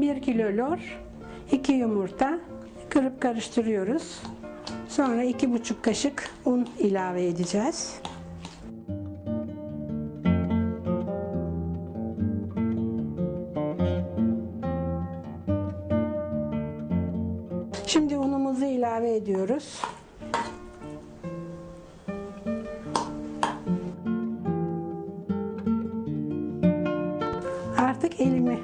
1 kilo lor, 2 yumurta kırıp karıştırıyoruz. Sonra 2,5 kaşık un ilave edeceğiz. Şimdi unumuzu ilave ediyoruz. Artık elimi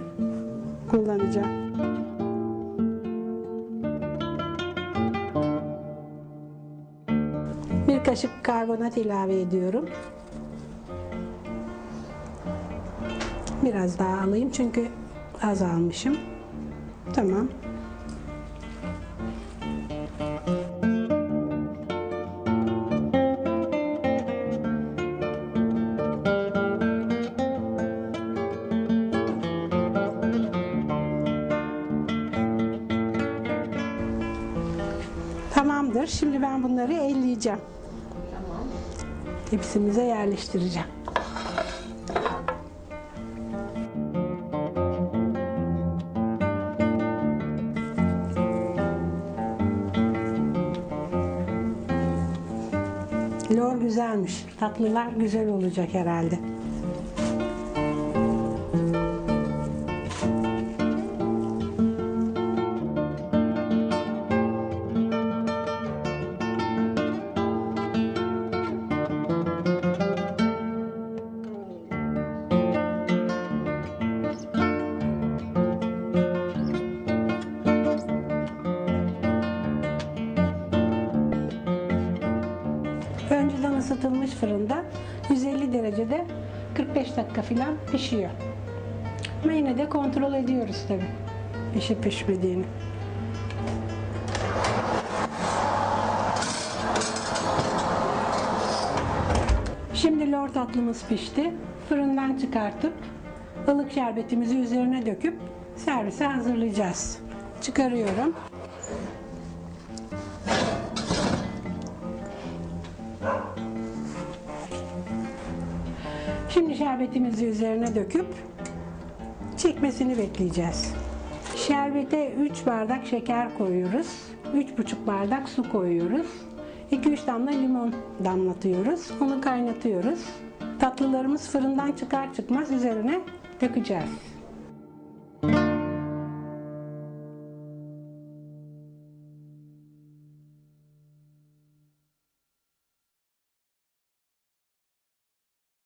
kullanacağım. Bir kaşık karbonat ilave ediyorum. Biraz daha alayım çünkü az almışım. Tamam. Tamamdır. Şimdi ben bunları elleyeceğim. Tamam. Tepsimize yerleştireceğim. Lor güzelmiş. Tatlılar güzel olacak herhalde. Isıtılmış fırında 150 derecede 45 dakika falan pişiyor. Ama yine de kontrol ediyoruz tabii pişip pişmediğini. Şimdi lor tatlımız pişti. Fırından çıkartıp ılık şerbetimizi üzerine döküp servise hazırlayacağız. Çıkarıyorum. Şimdi şerbetimizi üzerine döküp çekmesini bekleyeceğiz. Şerbete 3 bardak şeker koyuyoruz. 3,5 bardak su koyuyoruz. 2-3 damla limon damlatıyoruz. Onu kaynatıyoruz. Tatlılarımız fırından çıkar çıkmaz üzerine dökeceğiz.